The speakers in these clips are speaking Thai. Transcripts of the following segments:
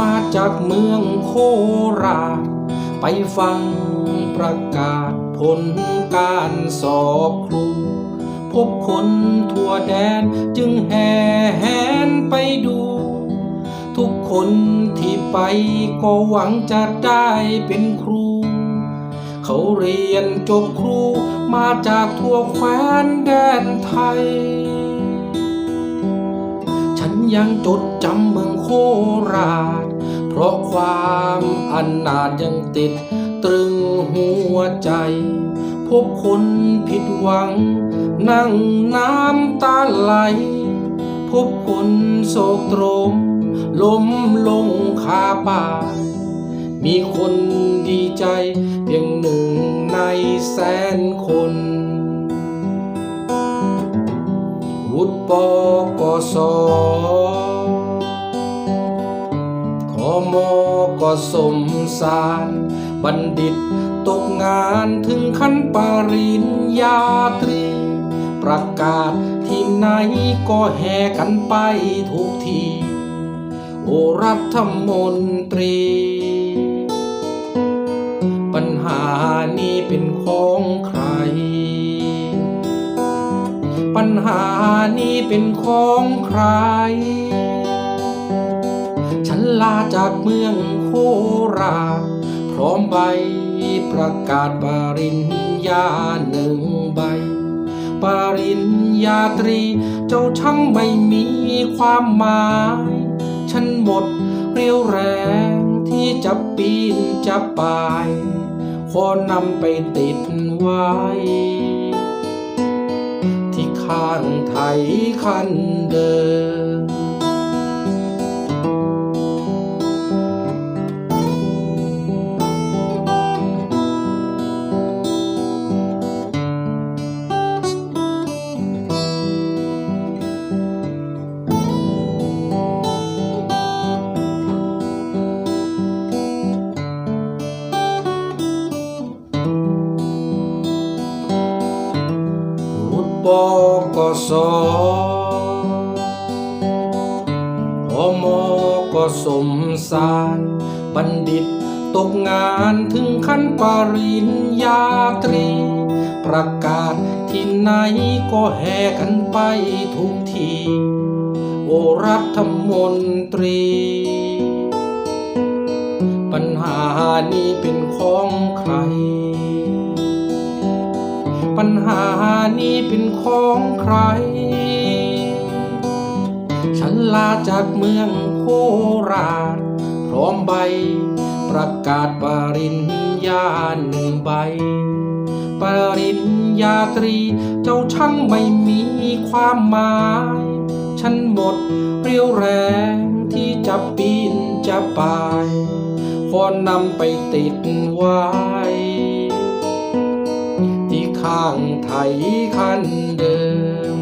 มาจากเมืองโคราช ไปฟังประกาศผลการสอบครู พบคนทั่วแดนจึงแห่แหนไปดู ทุกคนที่ไปก็หวังจะได้เป็นครู เขาเรียนจบครูมาจากทั่วแคว้นแดนไทย ยังจดจำเมืองโคราช เพราะความอันนาจยังติดตรึงหัวใจ พบคนผิดหวัง นั่งน้ำตาไหล พบคนโศกตรม ล้มลงคาป่ายมีคนดีใจเพียงหนึ่งในแสน วุฒิปกสขอมอก็สมสาร บัณฑิตตกงานถึงขั้นปริญญาตรี ประกาศที่ไหนก็แห่กันไปทุกที โอรัฐมนตรี ปัญหานี้เป็นของใคร นี้เป็นของใคร ฉันลาจากเมืองโคราชพร้อมใบประกาศปริญญาหนึ่งใบ ปริญญาตรีเจ้าช่างไม่มีความหมาย ฉันหมดเรียวแรงที่จะปีนจะป่าย ขอนำไปติดไว้ ข้างไทยคันเดิม วุฒิปกสอมก็สมสารบัณฑิตตกงานถึงขั้นปริญญาตรี ประกาศที่ไหนก็แห่กันไปทุกที โอรัฐมนตรี ปัญหานี้เป็นของใคร ปัญหานี้เป็นของใคร ฉันลาจากเมืองโคราช พร้อมใบ ประกาศปริญญาหนึ่งใบ ปริญญาตรี เจ้าช่างไม่มีความหมาย ฉันหมดเรียวแรงที่จะปีนจะป่ายขอนำไปติดไว้างไทยคันเดิม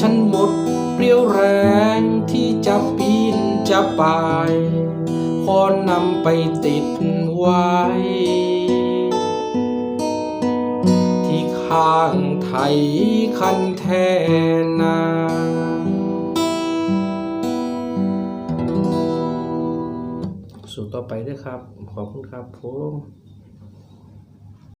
ฉันหมดเรียวแรงที่จะปีนจะปายขอนำไปติดไว้ ที่ข้างไทยคันแทนาสู่ต่อไปด้วยครับ ขอบคุณครับผม